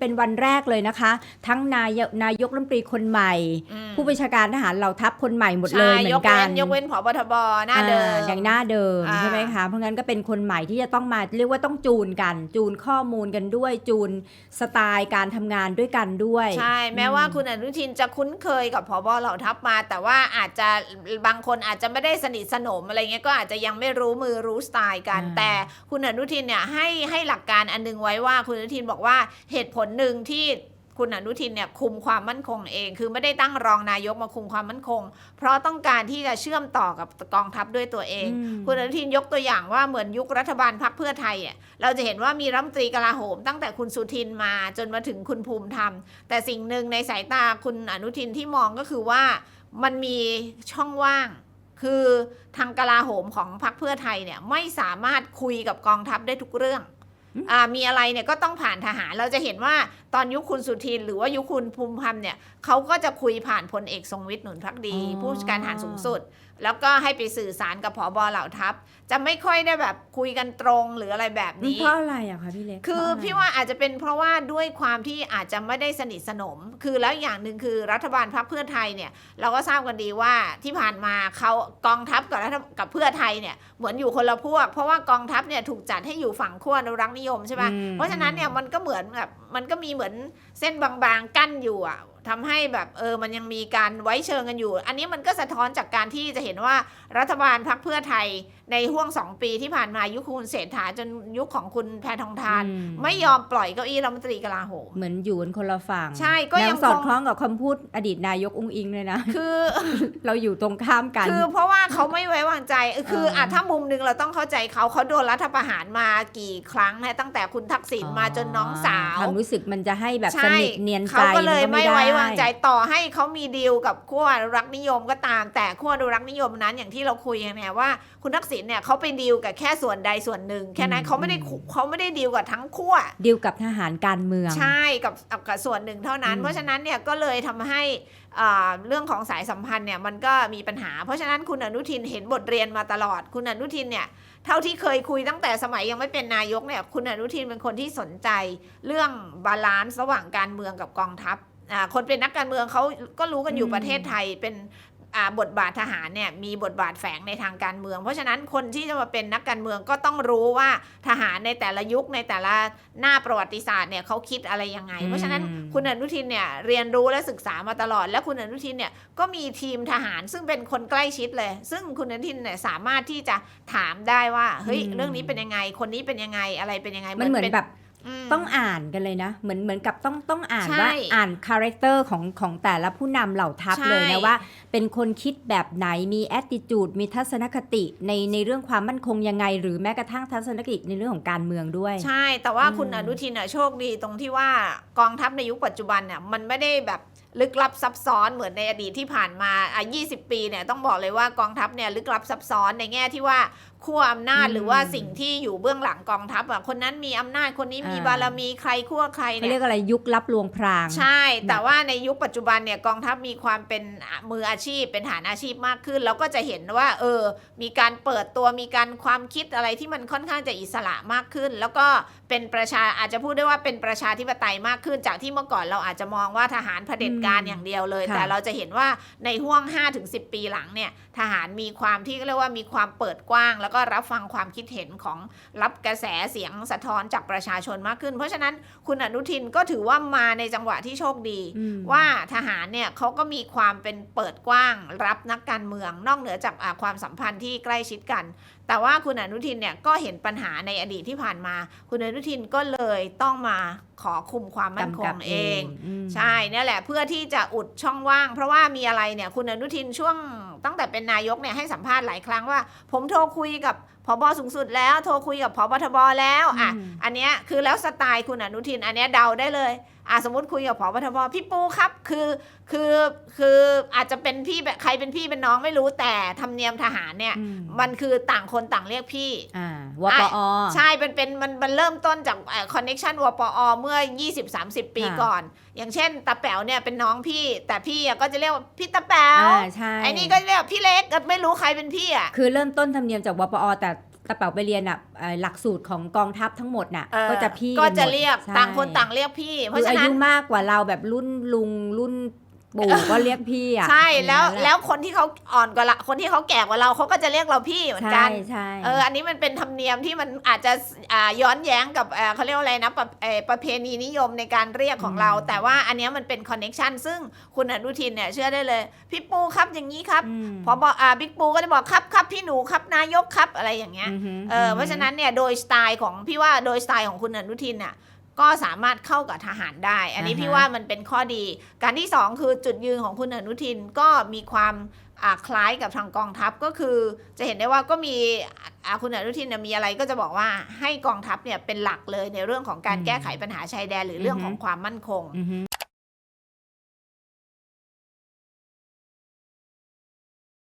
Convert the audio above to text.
เป็นวันแรกเลยนะคะ ทั้งนายกนายกรัฐมนตรีคนใหม่อืมผู้บัญชาการทหารเหล่าทัพคนใหม่หมดเลยใช่เหมืยอกนกัเว้นนยกเว้นผบทบหน้าเดิมอ่อย่างหน้าเดิมอ่าใช่ไหมคะเพราะงั้นก็เป็นคนใหม่ที่จะต้องมาเรียกว่าต้องจูนกัน จูนข้อมูลกันด้วยจูนสไตล์การทำงานด้วยกันด้วย ใช่แม้ว่าคุณอนุทินจะคุ้นเคยกับผบเหล่าทัพมา แต่ว่าอาจจะบางคนอาจจะไม่ได้สนิทสนมอะไรเงี้ยก็อาจจะยังไม่รู้มือรู้สไตล์กันอ่าแต่คุณอนุทินเนี่ยให้ให้หลักการอันนึงไว้ว่าคุณอนุทินบอกว่าเหตุผลหนึ่งที่คุณอนุทินเนี่ยคุมความมั่นคงเอง คือไม่ได้ตั้งรองนายกมาคุมความมั่นคง เพราะต้องการที่จะเชื่อมต่อกับกองทัพด้วยตัวเองอืมคุณอนุทินยกตัวอย่างว่าเหมือนยุครัฐบาลพรรคเพื่อไทยอะเราจะเห็นว่ามีรัฐมนตรีกลาโหม ตั้งแต่คุณสุทินมาจนมาถึงคุณภูมิธรรม แต่สิ่งหนึ่งในสายตาคุณอนุทินที่มองก็คือว่ามันมีช่องว่างคือทางกลาโหมของพรรคเพื่อไทยเนี่ยไม่สามารถคุยกับกองทัพได้ทุกเรื่องอ่า มีอะไรเนี่ยก็ต้องผ่านทหารเราจะเห็นว่า ตอนยุคคุณสุทินหรือว่ายุคคุณภูมิธรรมเนี่ยเขาก็จะคุยผ่านพลเอกทรงวิทย์หนุนพักดีอ๋อผู้จัดการทหารสูงสุด แล้วก็ให้ไปสื่อสารกับผอบเหล่าทัพ จะไม่ค่อยได้แบบคุยกันตรงหรืออะไรแบบนี้เพราะอะไรอะคะพี่เล็กคือเพระะไรพี่ว่าอาจจะเป็นเพราะว่าด้วยความที่อาจจะไม่ได้สนิทสนม คือแล้วอย่างหนึ่งคือรัฐบาลพรรคเพื่อไทยเนี่ยเราก็ทราบกันดีว่าที่ผ่านมาเขากองทัพกับรัฐกับเพื่อไทยเนี่ยเหมือนอยู่คนละพวก เพราะว่ากองทัพเนี่ยถูกจัดให้อยู่ฝั่งขั้วอนุรักษ์นิยมใช่ปะอืมเพราะฉะนั้นเนี่ยมันก็เหมือนแบบมันก็มีเหมือนเส้นบางๆกั้นอยู่อะทำให้แบบเออมันยังมีการไว้เชิงกันอยู่ อันนี้มันก็สะท้อนจากการที่จะเห็นว่ารัฐบาลพรรคเพื่อไทยในห่วงสองปีที่ผ่านมายุคคุณเศรษฐาจนยุคของคุณแพทองทาน อืม ไม่ยอมปล่อยเก้าอี้รัฐมนตรีกลาโหมเหมือนอยู่กันคนละฝั่งใช่ก็ยังแนวสอดคงคล้องกับคำพูดอดีตนายกอุ้งอิงเลยนะ คือ เราอยู่ตรงข้ามกัน คือเพราะว่าเขาไม่ไว้วางใจเออคือเอออ่อะถ้ามุมหนึงเราต้องเข้าใจเขาเขาโดนรัฐประหารมากี่ครั้งนะตั้งแต่คุณทักษิณมาจนน้องสาว ความรู้สึกมันจะให้แบบสใช่นิทเนียนใจเขาก็เลยนไม่ด้ไว้วางใจต่อให้เขามีดีลกับขั้วอนุรักษ์นิยมก็ตาม แต่ขั้วอนุรักษ์นิยมนั้นอย่างที่เราคุยกันเนี่ยว่าคุณทักษิณเนี่ยเขาไปดีลกับแค่ส่วนใดส่วนหนึ่ง แค่นั้นเขาไม่ได้คุเขาไม่ได้ดีลกับทั้งขั้วดีลกับทหารการเมืองใช่กับกับกับส่วนหนึ่งเท่านั้นอืมเพราะฉะนั้นเนี่ยก็เลยทำให้อ่าเรื่องของสายสัมพันธ์เนี่ยมันก็มีปัญหา เพราะฉะนั้นคุณอนุทินเห็นบทเรียนมาตลอด คุณอนุทินเนี่ยเท่าที่เคยคุยตั้งแต่สมัยยังไม่เป็นนายกเนี่ยคุณอนุทินเป็นคนที่สนใจ เรื่องบาลานซ์ระหว่างการเมืองกับกองทัพอ่า คนเป็นนักการเมืองเขาก็รู้กันอยู่อืมประเทศไทยเป็นอ่าบทบาททหารเนี่ยมีบทบาทแฝงในทางการเมือง เพราะฉะนั้นคนที่จะมาเป็นนักการเมืองก็ต้องรู้ว่าทหารในแต่ละยุคในแต่ละหน้าประวัติศาสตร์เนี่ยเขาคิดอะไรยังไง เพราะฉะนั้นอืมคุณอนุทินเนี่ยเรียนรู้และศึกษามาตลอด และคุณอนุทินเนี่ยก็มีทีมทหารซึ่งเป็นคนใกล้ชิดเลย ซึ่งคุณอนุทินเนี่ยสามารถที่จะถามได้ว่าเฮ้ยอืมเรื่องนี้เป็นยังไง คนนี้เป็นยังไงอะไรเป็นยังไงมันเหมือนป็แบบม ต้องอ่านกันเลยนะ เหมือนเหมือนกับต้องต้องอ่านใช่ว่าอ่านคาแรคเตอร์ของของแต่ละผู้นำเหล่าทัพใช่เลยนะว่า เป็นคนคิดแบบไหนมีแอ t ติจูดมีทัศนคติในในเรื่องความมั่นคงยังไง หรือแม้กระทั่งทัศนคติในเรื่องของการเมืองด้วย ใช่ แต่ว่าอืมคุณอนุทินน่ะโชคดีตรงที่ว่ากองทัพในยุคปัจจุบันเนี่ยมันไม่ได้แบบ ลึกลับซับซ้อนเหมือนในอดีตที่ผ่านมาอะ20 ปีเนี่ยต้องบอกเลยว่ากองทัพเนี่ยลึกลับซับซ้อนในแง่ที่ว่าขั้วอำนาจอืมหรือว่าสิ่งที่อยู่เบื้องหลังกองทัพอะคนนั้นมีอำนาจคนนี้มีอ่าบารมีใครขั้วใครเขาเนี่ยเรียกอะไรยุคลับลวงพราง ใช่ แต่ว่าในยุคปัจจุบันเนี่ยกองทัพมีความเป็นมืออาชีพ เป็นฐานอาชีพมากขึ้น แล้วก็จะเห็นว่า เออ มีการเปิดตัวมีการความคิดอะไรที่มันค่อนข้างจะอิสระมากขึ้น แล้วก็เป็นประชาอาจจะพูดได้ว่าเป็นประชาธิปไตยมากขึ้น จากที่เมื่อก่อนเราอาจจะมองว่าทหารเผด็จการอืมอย่างเดียวเลยค่ะแต่เราจะเห็นว่าในห่วง 5-10 ปีหลังเนี่ยทหารมีความที่เรียกว่ามีความเปิดกว้าง แล้วก็รับฟังความคิดเห็นของรับกระแสเสียงสะท้อนจากประชาชนมากขึ้น เพราะฉะนั้นคุณอนุทินก็ถือว่ามาในจังหวะที่โชคดีอืมว่าทหารเนี่ยเขาก็มีความเป็นเปิดกว้าง รับนักการเมืองนอกเหนือจากอ่าความสัมพันธ์ที่ใกล้ชิดกัน แต่ว่าคุณอนุทินเนี่ยก็เห็นปัญหาในอดีตที่ผ่านมา คุณอนุทินก็เลยต้องมาขอคุมความมั่นคกำกังบเองมใช่เนี่ยแหละเพื่อที่จะอุดช่องว่าง เพราะว่ามีอะไรเนี่ยคุณอนุทินช่วงตั้งแต่เป็นนายกเนี่ยให้สัมภาษณ์หลายครั้งว่า ผมโทรคุยกับพบสูงสุดแล้วโทรคุยกับพบทบแล้วอะอืมอันเนี้ยคือแล้วสไตล์คุณอนุทินอันเนี้ยเดาได้เลย อะสมมติคุยกับพบทบพี่ปูครับคือคือคืออาจจะเป็นพี่แบบใครเป็นพี่เป็นน้องไม่รู้แต่ธรรมเนียมทหารเนี่ย อืม มันคือต่างคนต่างเรียกพี่ อ่าวปอ ใช่เป็นเป็นมันมันเริ่มต้นจากคอนเน็ชันวปอเมื่อ 20-30 ปีค่ะ ก่อน อย่างเช่นตาแป๋วเนี่ยเป็นน้องพี่ แต่พี่อะก็จะเรียกว่าพี่ตาแป๋วอ่าใช่ไอ้นี่ก็เรียกว่าพี่เล็กเออไม่รู้ใครเป็นพี่อะคือเริ่มต้นธรรมเนียมจากวปอแต่ กระเป๋าไปเรียนอะเอ่อหลักสูตรของกองทัพทั้งหมดน่ะเอ่อก็จะพี่ก็จะหมดเรียกใช่ต่างคนต่างเรียกพี่ เพคืราะอฉะอานั้ยุนมากกว่าเราแบบรุ่นลุงรุ่น ปู่ก็เรียกพี่อะใช่แล้วอย่างนั้นหะแล้วคนที่เขาอ่อนกว่าละคนที่เขาแก่กว่าเราเขาก็จะเรียกเราพี่เหมือนกัใช่นใช่เอออันนี้มันเป็นธรรมเนียมที่มันอาจจะอ่าย้อนแย้งกับเอ่อเขาเรียกว่าอะไรนะประเอ่อประเพณีนิยมในการเรียกของเรา แต่ว่าอันเนี้ยมันเป็นคอนเน็ชันซึ่งคุณอนุทินเนี่ยเชื่อได้เลย พี่ปูครับอย่างนี้ครับมพอบอกอ่าบิ๊กปูก็จะบอกครับครับพี่หนูครับนายกครับอะไรอย่างเงี้ยอือหืเออเพราะฉะนั้นเนี่ยโดยสไตล์ของพี่ว่าโดยสไตล์ของคุณอนุทินน่ะ ก็สามารถเข้ากับทหารได้ อันนี้พี่ว่ามันเป็นข้อดี การที่สองคือจุดยืนของคุณอนุทินก็มีความอ่าคล้ายกับทางกองทัพก็คือ จะเห็นได้ว่าก็มีอ่าคุณอนุทินเนี่ยมีอะไรก็จะบอกว่าให้กองทัพเนี่ยเป็นหลักเลยในเรื่องของการแก้ไขปัญหาชายแดนหรือเรื่องของความมั่นคงอือหื